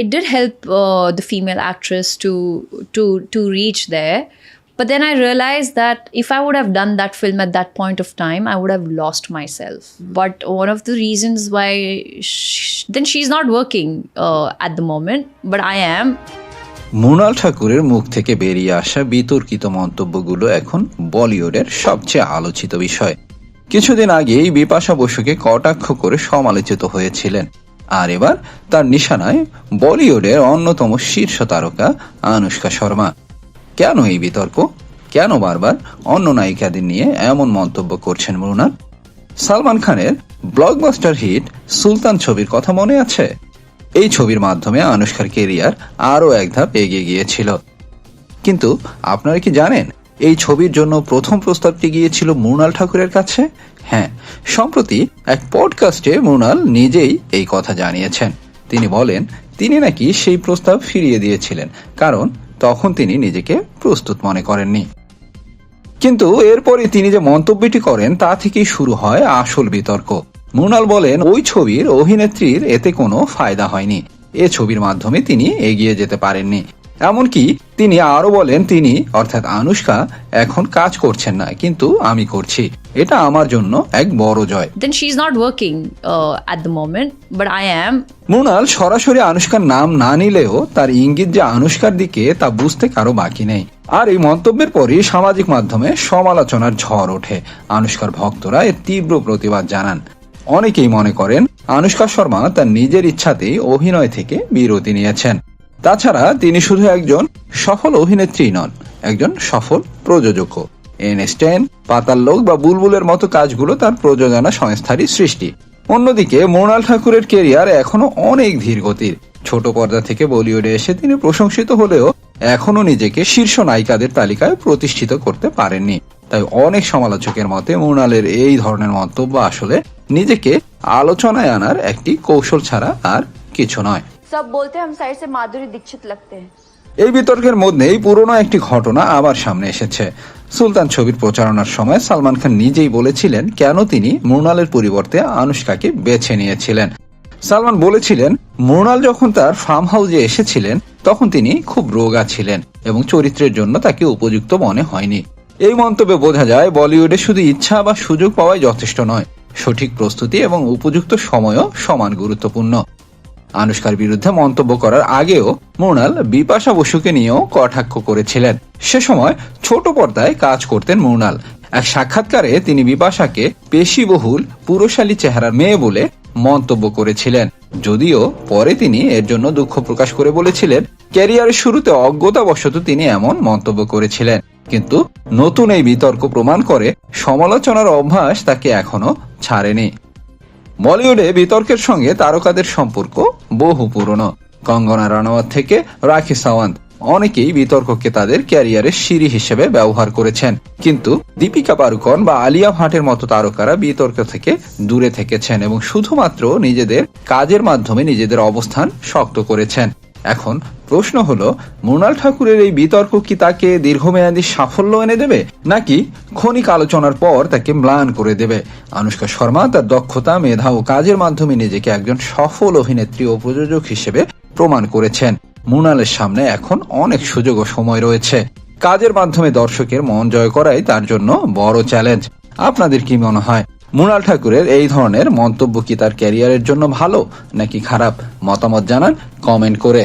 it did help uh, the female actress to to to reach there. But then I realized that if I would have done that film at that point of time, I would have lost myself. mm-hmm. But one of the reasons why sh- then she's not working uh, at the moment, but I am. Mrinal ঠাকুরের মুখ থেকে বেরিয়ে আসা বিতর্কিত মন্তব্যগুলো এখন বলিউডের সবচেয়ে আলোচিত বিষয় কিছুদিন আগেই বিপাশা বসুকে কটাক্ষ করে সমালোচিত হয়েছিলেন আর এবার তার নিশানায় বলিউডের অন্যতম শীর্ষ তারকা আনুষ্কা শর্মা। কেন এই বিতর্ক? কেন বারবার অন্য নায়িকাদের নিয়ে এমন মন্তব্য করছেন মৃণাল সালমান খানের ব্লকবাস্টার হিট সুলতান ছবির কথা মনে আছে? এই ছবির মাধ্যমে আনুষ্কার কেরিয়ার আরও এক ধাপ এগিয়ে গিয়েছিল। কিন্তু আপনারা কি জানেন এই ছবির জন্য প্রথম প্রস্তাবটি গিয়েছিল মৃণাল ঠাকুরের কাছে? হ্যাঁ সম্প্রতি এক পডকাস্টে মৃণাল নিজেই এই কথা জানিয়েছেন। তিনি বলেন, তিনি নাকি সেই প্রস্তাব ফিরিয়ে দিয়েছিলেন, কারণ তখন তিনি নিজেকে প্রস্তুত মনে করেননি। কিন্তু এরপরে তিনি যে মন্তব্যটি করেন, তা থেকেই শুরু হয় আসল বিতর্ক। মৃণাল বলেন, ওই ছবির অভিনেত্রীর এতে কোনো ফায়দা হয়নি। এ ছবির মাধ্যমে তিনি এগিয়ে যেতে পারেননি। এমনকি তিনি আরও বলেন তিনি অর্থাৎ আনুষ্কা এখন কাজ করছেন না কিন্তু আমি করছি। এটা আমার জন্য এক বড় জয়। She's not working uh, at the moment, but I am. Mrinal সরাসরি আনুষ্কার নাম না নিলেও তার ইঙ্গিত যে আনুষ্কার দিকে তা বুঝতে কারও বাকি নেই। আর এই মন্তব্যের পরই সামাজিক মাধ্যমে সমালোচনার ঝড় ওঠে। আনুষ্কার ভক্তরা এর তীব্র প্রতিবাদ জানান। অনেকেই মনে করেন আনুষ্কা শর্মা তার নিজের ইচ্ছাতেই অভিনয় থেকে বিরতি নিয়েছেন। তাছাড়া তিনি শুধু একজন সফল অভিনেত্রী নন, একজন সফল প্রযোজকও। এনস্টেন পাতাল লোক বা বুলবুলের মতো কাজগুলো তার প্রযোজনা সংস্থারই সৃষ্টি। অন্যদিকে মৃণাল ঠাকুরের কেরিয়ার এখনও অনেক ধীর গতির। ছোট পর্দা থেকে বলিউডে এসে তিনি প্রশংসিত হলেও এখনও নিজেকে শীর্ষ নায়িকাদের তালিকায় প্রতিষ্ঠিত করতে পারেননি। তাই অনেক সমালোচকের মতে মৃণালের এই ধরনের মন্তব্য আসলে নিজেকে আলোচনায় আনার একটি কৌশল ছাড়া আর কিছু নয়। সব বলতে হাম সাইড সে মাধুরী দীক্ষিত লাগতে। এই বিতর্কের মধ্যেই পুরনো একটি ঘটনা আবার সামনে এসেছে। সুলতান ছবির প্রচারণার সময় সালমান খান নিজেই বলেছিলেন কেন তিনি মৃণালের পরিবর্তে আনুষ্কাকে বেছে নিয়েছিলেন। সালমান বলেছিলেন, মৃণাল যখন তার ফার্ম হাউসে এসেছিলেন, তখন তিনি খুব রোগা ছিলেন এবং চরিত্রের জন্য তাকে উপযুক্ত মনে হয়নি। এই মন্তব্যে বোঝা যায়, বলিউডে শুধু ইচ্ছা বা সুযোগ পাওয়াই যথেষ্ট নয়। সঠিক প্রস্তুতি এবং উপযুক্ত সময়ও সমান গুরুত্বপূর্ণ। আনুষ্কার বিরুদ্ধে মন্তব্য করার আগেও মৃণাল বিপাশা বসুকে নিয়েও কটাক্ষ করেছিলেন। সে সময় ছোট পর্দায় কাজ করতেন মৃণাল। এক সাক্ষাৎকারে তিনি বিপাশাকে পেশিবহুল, পুরুষালী চেহারার মেয়ে বলে মন্তব্য করেছিলেন। যদিও পরে তিনি এর জন্য দুঃখ প্রকাশ করে বলেছিলেন, ক্যারিয়ারের শুরুতে অজ্ঞতাবশত তিনি এমন মন্তব্য করেছিলেন। কিন্তু নতুন এই বিতর্ক প্রমাণ করে সমালোচনার অভ্যাস তাকে এখনও ছাড়েনি। বলিউডে বিতর্কের সঙ্গে তারকাদের সম্পর্ক বহু পুরনো। কঙ্গনা রানাওয়াত থেকে রাখি সাওয়ান্ত অনেকেই বিতর্ককে তাদের ক্যারিয়ারের সিঁড়ি হিসেবে ব্যবহার করেছেন। কিন্তু দীপিকা পারুকন বা আলিয়া ভাটের মতো তারকারা বিতর্ক থেকে দূরে থেকেছেন এবং শুধুমাত্র নিজেদের কাজের মাধ্যমে নিজেদের অবস্থান শক্ত করেছেন। এখন প্রশ্ন হলো, মৃণাল ঠাকুরের এই বিতর্ক কি তাকে দীর্ঘমেয়াদী সাফল্য এনে দেবে, নাকি ক্ষণিক আলোচনার পর তাকে ম্লান করে দেবে? আনুষ্কা শর্মা তার দক্ষতা, মেধা ও কাজের মাধ্যমে নিজেকে একজন সফল অভিনেত্রী ও প্রযোজক হিসেবে প্রমাণ করেছেন। মৃণালের সামনে এখন অনেক সুযোগ ও সময় রয়েছে। কাজের মাধ্যমে দর্শকের মন জয় করাই তার জন্য বড় চ্যালেঞ্জ। আপনাদের কি মনে হয়? মৃণাল ঠাকুরের এই ধরনের মন্তব্য কি তার ক্যারিয়ারের জন্য ভালো নাকি খারাপ মতামত জানান কমেন্ট করে।